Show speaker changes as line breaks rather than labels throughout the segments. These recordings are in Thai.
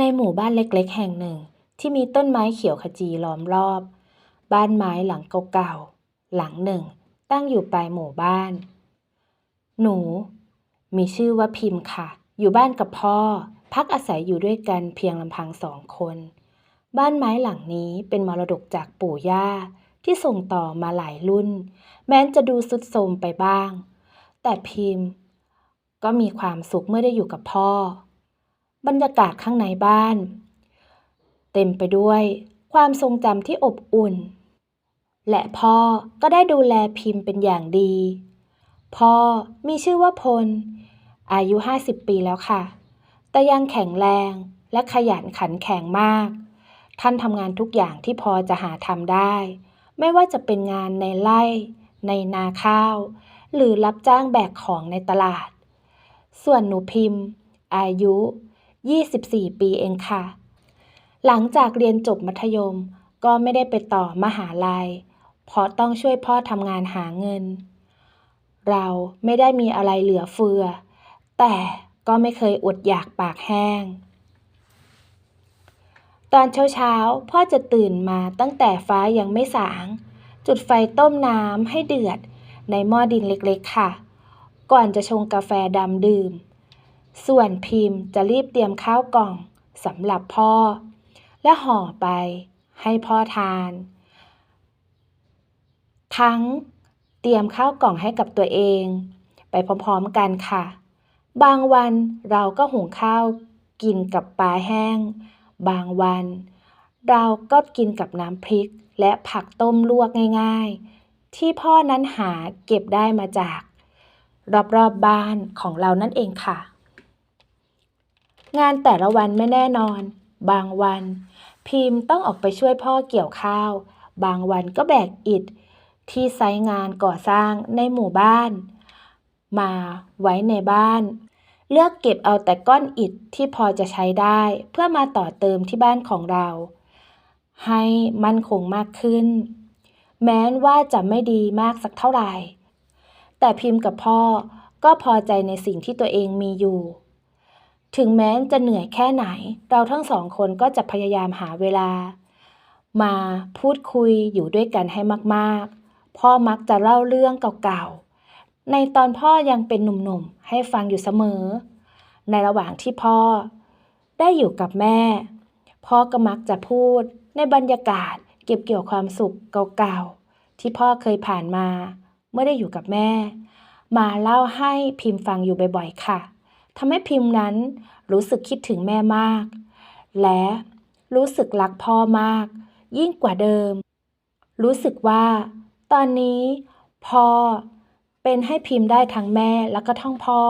ในหมู่บ้านเล็กๆ แห่งหนึ่ง ที่มีต้นไม้เขียวขจีล้อมรอบ บ้านไม้หลังเก่าๆ หลังหนึ่ง ตั้งอยู่ปลายหมู่บ้าน หนู มีชื่อว่าพิมพ์ค่ะ อยู่บ้านกับพ่อ พักอาศัยอยู่ด้วยกันเพียงลำพังสองคน บ้านไม้หลังนี้เป็นมรดกจากปู่ย่าที่ส่งต่อมาหลายรุ่น แม้จะดูสุดโทรมไปบ้าง แต่พิมพ์ ก็มีความสุขเมื่อได้อยู่กับพ่อ บรรยากาศข้างในบ้าน เต็มไปด้วยความทรงจำที่อบอุ่น และพ่อก็ได้ดูแลพิมพ์เป็นอย่างดี พ่อมีชื่อว่าพล อายุ 50 ปีแล้วค่ะ แต่ยังแข็งแรงและขยันขันแข็งมาก ท่านทำงานทุกอย่างที่พอจะหาทำได้ ไม่ว่าจะเป็นงานในไร่ ในนาข้าว หรือรับจ้างแบกของในตลาด ส่วนหนูพิมพ์ อายุ 24 ปีเองค่ะ หลังจากเรียนจบมัธยมก็ไม่ได้ไปต่อมหาลัย เพราะต้องช่วยพ่อทำงานหาเงิน เราไม่ได้มีอะไรเหลือเฟือ แต่ก็ไม่เคยอดอยากปากแห้ง ตอนเช้าๆ พ่อจะตื่นมาตั้งแต่ฟ้ายังไม่สาง จุดไฟต้มน้ำให้เดือดในหม้อดินเล็กๆค่ะ ก่อนจะชงกาแฟดำดื่ม ส่วนพิมพ์จะรีบเตรียมข้าวกล่องสำหรับพ่อ และห่อไปให้พ่อทาน ทั้งเตรียมข้าวกล่องให้กับตัวเอง ไปพร้อมๆกันค่ะ บางวันเราก็หุงข้าวกินกับปลาแห้ง บางวัน เราก็กินกับน้ำพริกและผักต้มลวกง่าย ๆ ที่พ่อนั้นหาเก็บได้มาจาก รอบๆบบ้านของเรานั่นเองค่ะ งานแต่ละวันไม่แน่นอน บางวัน พิมพ์ต้องออกไปช่วยพ่อเกี่ยวข้าว บางวันก็แบกอิฐ ที่ไซงานก่อสร้างในหมู่บ้าน มาไว้ในบ้าน เลือกเก็บเอาแต่ก้อนอิฐที่พอจะใช้ได้ เพื่อมาต่อเติมที่บ้านของเรา ให้มั่นคงมากขึ้น แม้นว่าจะไม่ดีมากสักเท่าไหร่ แต่พิมพ์กับพ่อก็พอใจในสิ่งที่ตัวเองมีอยู่ ถึงแม้จะเหนื่อยแค่ไหน เราทั้งสองคนก็จะพยายามหาเวลา มาพูดคุยอยู่ด้วยกันให้มากๆ พ่อมักจะเล่าเรื่องเก่าๆ ในตอนพ่อยังเป็นหนุ่มๆ ให้ฟังอยู่เสมอ ในระหว่างที่พ่อ ได้อยู่กับแม่ พ่อก็มักจะพูดในบรรยากาศเก็บเกี่ยวความสุขเก่าๆ ที่พ่อเคยผ่านมา เมื่อได้อยู่กับแม่ มาเล่าให้พิมพ์ฟังอยู่บ่อยๆ ค่ะ ทำให้พิมพ์นั้นรู้สึกคิดถึงแม่มาก และรู้สึกรักพ่อมาก ยิ่งกว่าเดิม รู้สึกว่า ตอนนี้พ่อเป็นให้พิมพ์ได้ทั้งแม่แล้วก็ทั้งพ่อ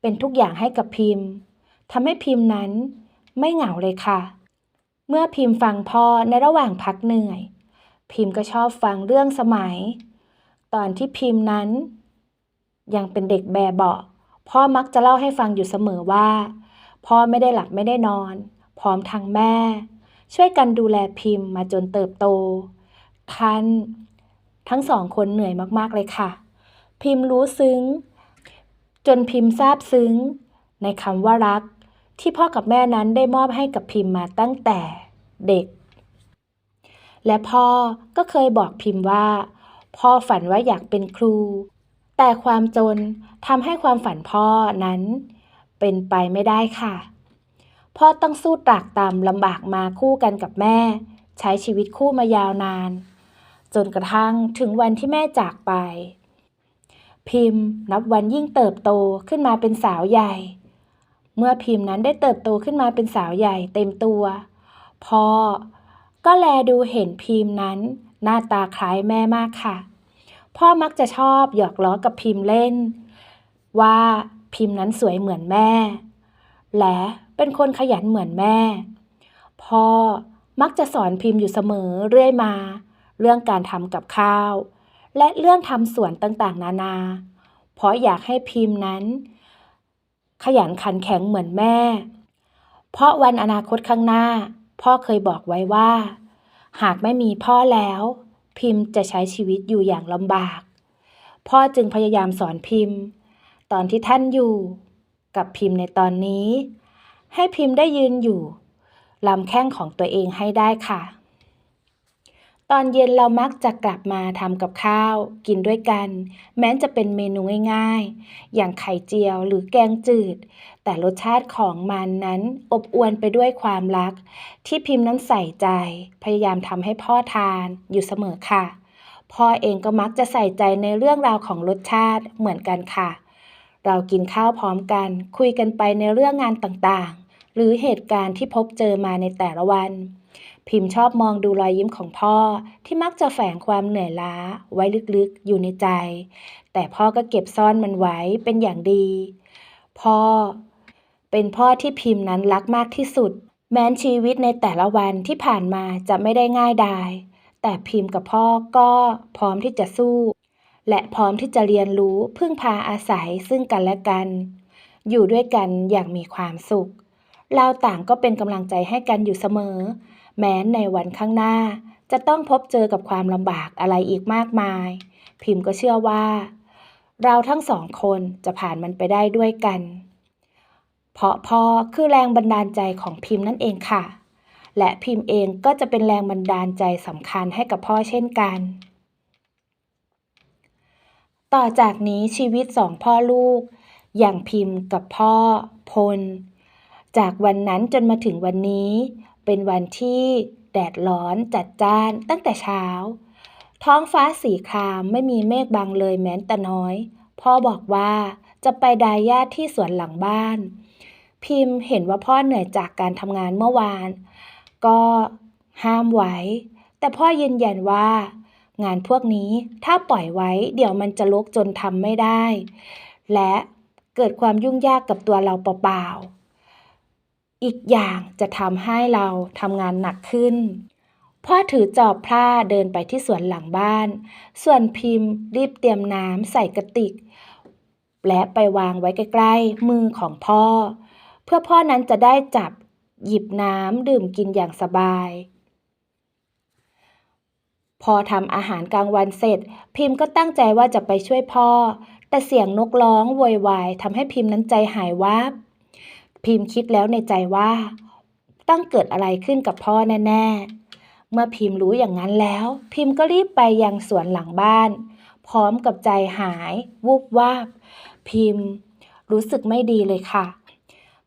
เป็นทุกอย่างให้กับพิมพ์ทำให้พิมพ์นั้นไม่เหงาเลยค่ะ เมื่อพิมพ์ฟังพ่อในระหว่างพักเหนื่อย พิมพ์ก็ชอบฟังเรื่องสมัย ตอนที่พิมพ์นั้น ยังเป็นเด็กแบเบาะ พ่อมักจะเล่าให้ฟังอยู่เสมอว่า พ่อไม่ได้หลับไม่ได้นอน พร้อมทั้งแม่ ช่วยกันดูแลพิมพ์มาจนเติบโตท่านทั้งสองคนเหนื่อยมากๆเลยค่ะ พิมพ์รู้ซึ้ง จนพิมพ์ซาบซึ้ง ในคำว่ารัก ที่พ่อกับแม่นั้นได้มอบให้กับพิมพ์มาตั้งแต่เด็ก และพ่อก็เคยบอกพิมพ์ว่า พ่อฝันว่าอยากเป็นครู แต่ความจนทำให้ความฝันพ่อนั้นเป็นไปไม่ได้ค่ะ พ่อต้องสู้ตรากตรำลำบากมาคู่กันกับแม่ ใช้ชีวิตคู่มายาวนาน จนกระทั่งถึงวันที่แม่จากไป พิมพ์นับวันยิ่งเติบโตขึ้นมาเป็นสาวใหญ่ เมื่อพิมพ์นั้นได้เติบโตขึ้นมาเป็นสาวใหญ่เต็มตัว พ่อก็แลดูเห็นพิมพ์นั้น หน้าตาคล้ายแม่มากค่ะ พ่อมักจะชอบหยอกล้อกับพิมพ์เล่น ว่าพิมพ์นั้นสวยเหมือนแม่ และเป็นคนขยันเหมือนแม่ พ่อมักจะสอนพิมพ์อยู่เสมอเรื่อยมา เรื่องการทำกับข้าว และเรื่องทำสวนต่างๆ นานา เพราะอยากให้พิมพ์นั้น ขยันขันแข็งเหมือนแม่ เพราะวันอนาคตข้างหน้า พ่อเคยบอกไว้ว่า หากไม่มีพ่อแล้ว พิมพ์จะใช้ชีวิตอยู่อย่างลำบาก พ่อจึงพยายามสอนพิมพ์ ตอนที่ท่านอยู่กับพิมพ์ในตอนนี้ ให้พิมพ์ได้ยืนอยู่ลำแข้งของตัวเองให้ได้ค่ะ ตอนเย็นเรามักจะกลับมาทำกับข้าว กินด้วยกัน แม้จะเป็นเมนูง่ายๆ อย่างไข่เจียวหรือแกงจืด แต่รสชาติของมันนั้นอบอวลไปด้วยความรัก ที่พิมพ์นั้นใส่ใจ พยายามทำให้พ่อทานอยู่เสมอค่ะ พ่อเองก็มักจะใส่ใจในเรื่องราวของรสชาติเหมือนกันค่ะ เรากินข้าวพร้อมกัน คุยกันไปในเรื่องงานต่างๆ หรือเหตุการณ์ที่พบเจอมาในแต่ละวัน พิมพ์ชอบมองดูรอยยิ้มของพ่อที่มักจะแฝงความเหนื่อยล้า ไว้ลึกๆอยู่ในใจ แต่พ่อก็เก็บซ่อนมันไว้เป็นอย่างดี พ่อ เป็นพ่อที่พิมพ์นั้นรักมากที่สุด แม้นชีวิตในแต่ละวันที่ผ่านมาจะไม่ได้ง่ายดาย แต่พิมพ์กับพ่อก็พร้อมที่จะสู้ และพร้อมที่จะเรียนรู้พึ่งพาอาศัยซึ่งกันและกัน อยู่ด้วยกันอย่างมีความสุขเราต่างก็เป็นกำลังใจให้กันอยู่เสมอ แม้ในวันข้างหน้า จะต้องพบเจอกับความลำบากอะไรอีกมากมาย พิมพ์ก็เชื่อว่า เราทั้งสองคนจะผ่านมันไปได้ด้วยกัน เพราะพ่อคือแรงบันดาลใจของพิมพ์นั่นเองค่ะ และพิมพ์เองก็จะเป็นแรงบันดาลใจสำคัญให้กับพ่อเช่นกัน ต่อจากนี้ชีวิตสองพ่อลูก อย่างพิมพ์กับพ่อพลจากวันนั้นจนมาถึงวันนี้ เป็นวันที่แดดร้อนจัดจ้านตั้งแต่เช้า ท้องฟ้าสีครามไม่มีเมฆบังเลยแม้แต่น้อย พ่อบอกว่าจะไปดายหญ้าที่สวนหลังบ้าน พิมพ์เห็นว่าพ่อเหนื่อยจากการทำงานเมื่อวาน ก็ห้ามไว้ แต่พ่อยืนยันว่า งานพวกนี้ถ้าปล่อยไว้ เดี๋ยวมันจะลกจนทำไม่ได้ และเกิดความยุ่งยากกับตัวเราเปล่าๆ อีกอย่างจะทำให้เราทำงานหนักขึ้น พ่อถือจอบพร่าเดินไปที่สวนหลังบ้าน ส่วนพิมพ์รีบเตรียมน้ำใส่กระติก และไปวางไว้ใกล้ๆมือของพ่อ เพื่อพ่อนั้นจะได้จับหยิบน้ำดื่มกินอย่างสบาย พอทำอาหารกลางวันเสร็จ พิมพ์ก็ตั้งใจว่าจะไปช่วยพ่อ แต่เสียงนกร้องโวยวายทำให้พิมพ์นั้นใจหายวาบ พิมพ์คิดแล้วในใจว่า ต้องเกิดอะไรขึ้นกับพ่อแน่ๆ เมื่อพิมพ์รู้อย่างนั้นแล้ว พิมพ์ก็รีบไปยังสวนหลังบ้าน พร้อมกับใจหายวูบวาบ พิมพ์ รู้สึกไม่ดีเลยค่ะ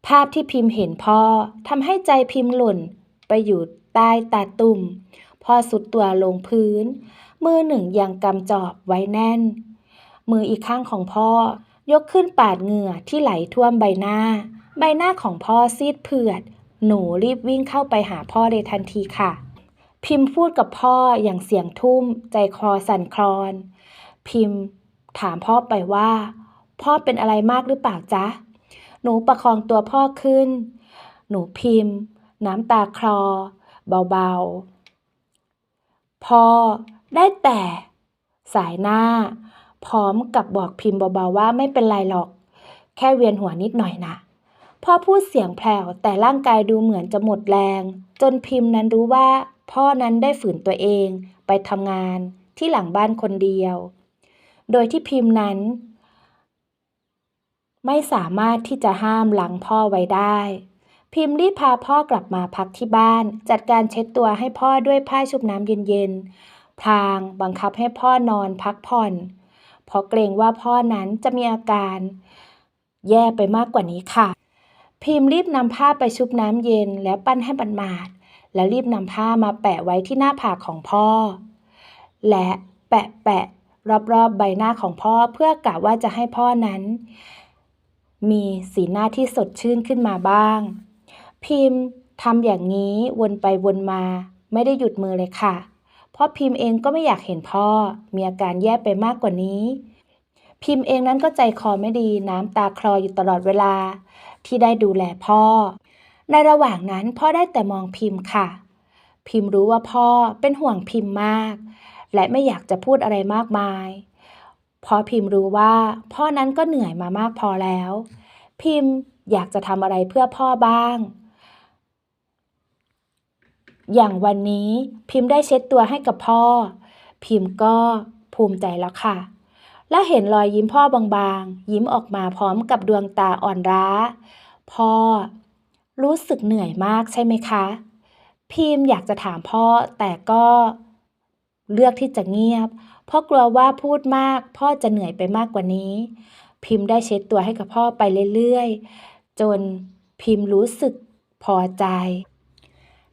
ภาพที่พิมพ์เห็นพ่อทำให้ใจพิมพ์หล่นไปอยู่ใต้ตาตุ่มพ่อสุดตัวลงพื้น มือหนึ่งยังกำจอบไว้แน่น มืออีกข้างของพ่อยกขึ้นปาดเหงื่อที่ไหลท่วมใบหน้า ใบหน้าของพ่อซีดเผือด หนูรีบวิ่งเข้าไปหาพ่อในทันทีค่ะ พิมพ์พูดกับพ่ออย่างเสียงทุ่ม ใจคอสั่นคลอน พิมพ์ ถามพ่อไปว่า พ่อเป็นอะไรมากหรือเปล่าจ๊ะ หนูประคองตัวพ่อขึ้น หนูพิมพ์ น้ำตาคลอ เบาๆ พ่อได้แต่สายหน้า พร้อมกับบอกพิมพ์เบาๆว่าไม่เป็นไรหรอก แค่เวียนหัวนิดหน่อยนะ พ่อพูดเสียงแผ่วแต่ร่างกายดูเหมือนจะหมดแรง จนพิมพ์นั้นรู้ว่า พ่อนั้นได้ฝืนตัวเองไปทำงานที่หลังบ้านคนเดียว โดยที่พิมพ์นั้น ไม่สามารถที่จะห้ามหลังพ่อไว้ได้ พิมพ์รีบพาพ่อกลับมาพักที่บ้าน จัดการเช็ดตัวให้พ่อด้วยผ้าชุบน้ำเย็นๆพลางบังคับให้พ่อนอนพักผ่อนเพราะเกรงว่าพ่อนั้นจะมีอาการ แย่ไปมากกว่านี้ค่ะ พิมพ์รีบนำผ้าไปชุบน้ำเย็นแล้วปั้นให้มันมาด แล้วรีบนำผ้ามาแปะไว้ที่หน้าผากของพ่อ และแปะแปะรอบๆใบหน้าของพ่อเพื่อกะว่าจะให้พ่อนั้น มีสีหน้าที่สดชื่นขึ้นมาบ้าง พิมพ์ทำอย่างนี้วนไปวนมา ไม่ได้หยุดมือเลยค่ะ เพราะพิมพ์เองก็ไม่อยากเห็นพ่อมีอาการแย่ไปมากกว่านี้ พิมพ์เองนั้นก็ใจคอไม่ดีน้ำตาคลออยู่ตลอดเวลา ที่ได้ดูแลพ่อ ในระหว่างนั้นพ่อได้แต่มองพิมพ์ค่ะ พิมพ์รู้ว่าพ่อเป็นห่วงพิมพ์มาก และไม่อยากจะพูดอะไรมากมายเพราะพิมพ์รู้ว่า พ่อนั้นก็เหนื่อยมามากพอแล้ว พิมพ์อยากจะทำอะไรเพื่อพ่อบ้าง อย่างวันนี้พิมพ์ได้เช็ดตัวให้กับพ่อ พิมพ์ก็ภูมิใจแล้วค่ะ และเห็นรอยยิ้มพ่อบางๆ ยิ้มออกมาพร้อมกับดวงตาอ่อนล้า พ่อ รู้สึกเหนื่อยมากใช่ไหมคะ พิมพ์อยากจะถามพ่อแต่ก็เลือกที่จะเงียบ เพราะกลัวว่าพูดมากพ่อจะเหนื่อยไปมากกว่านี้ พิมพ์ได้เช็ดตัวให้กับพ่อไปเรื่อยๆ จนพิมพ์รู้สึกพอใจ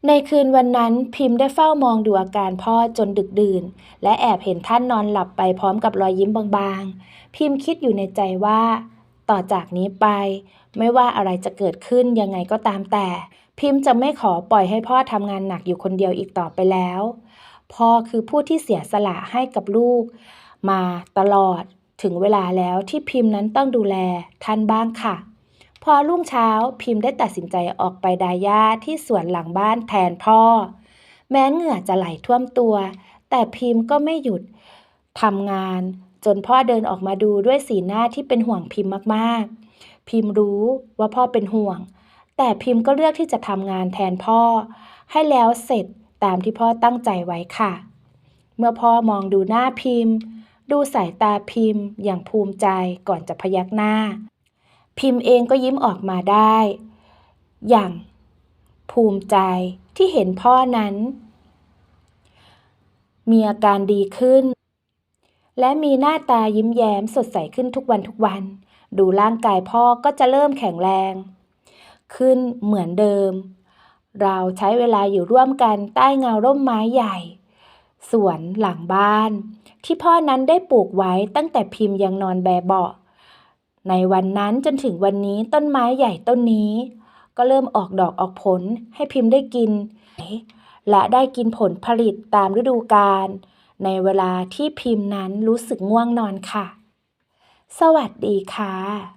ในคืนวันนั้นพิมพ์ได้เฝ้ามองดูอาการพ่อจนดึกดื่น และแอบเห็นท่านนอนหลับไปพร้อมกับรอยยิ้มบางๆ พิมพ์คิดอยู่ในใจว่า ต่อจากนี้ไป ไม่ว่าอะไรจะเกิดขึ้นยังไงก็ตามแต่ พิมพ์จะไม่ขอปล่อยให้พ่อทำงานหนักอยู่คนเดียวอีกต่อไปแล้ว พ่อคือผู้ที่เสียสละให้กับลูก มาตลอดถึงเวลาแล้วที่พิมพ์นั้นต้องดูแลท่านบ้างค่ะ พอรุ่งเช้าพิมพ์ได้ตัดสินใจออกไปดายาที่สวนหลังบ้านแทนพ่อ แม้เหงื่อจะไหลท่วมตัว แต่พิมพ์ก็ไม่หยุดทำงาน จนพ่อเดินออกมาดูด้วยสีหน้าที่เป็นห่วงพิมพ์มากๆ พิมพ์รู้ว่าพ่อเป็นห่วง แต่พิมพ์ก็เลือกที่จะทำงานแทนพ่อ ให้แล้วเสร็จตามที่พ่อตั้งใจไว้ค่ะ เมื่อพ่อมองดูหน้าพิมพ์ ดูสายตาพิมพ์อย่างภูมิใจก่อนจะพยักหน้า พิมพ์เองก็ยิ้มออกมาได้ อย่างภูมิใจที่เห็นพ่อนั้น มีอาการดีขึ้น และมีหน้าตายิ้มแย้มสดใสขึ้นทุกวันทุกวัน ดูร่างกายพ่อก็จะเริ่มแข็งแรง ขึ้นเหมือนเดิม เราใช้เวลาอยู่ร่วมกันใต้เงาร่มไม้ใหญ่ สวนหลังบ้าน ที่พ่อนั้นได้ปลูกไว้ตั้งแต่พิมพ์ยังนอนแบเบาะ ในวันนั้นจนถึงวันนี้ต้นไม้ใหญ่ต้นนี้ ก็เริ่มออกดอกออกผลให้พิมพ์ได้กิน และได้กินผลผลิตตามฤดูกาลในเวลาที่พิมพ์นั้นรู้สึกง่วงนอนค่ะ สวัสดีค่ะ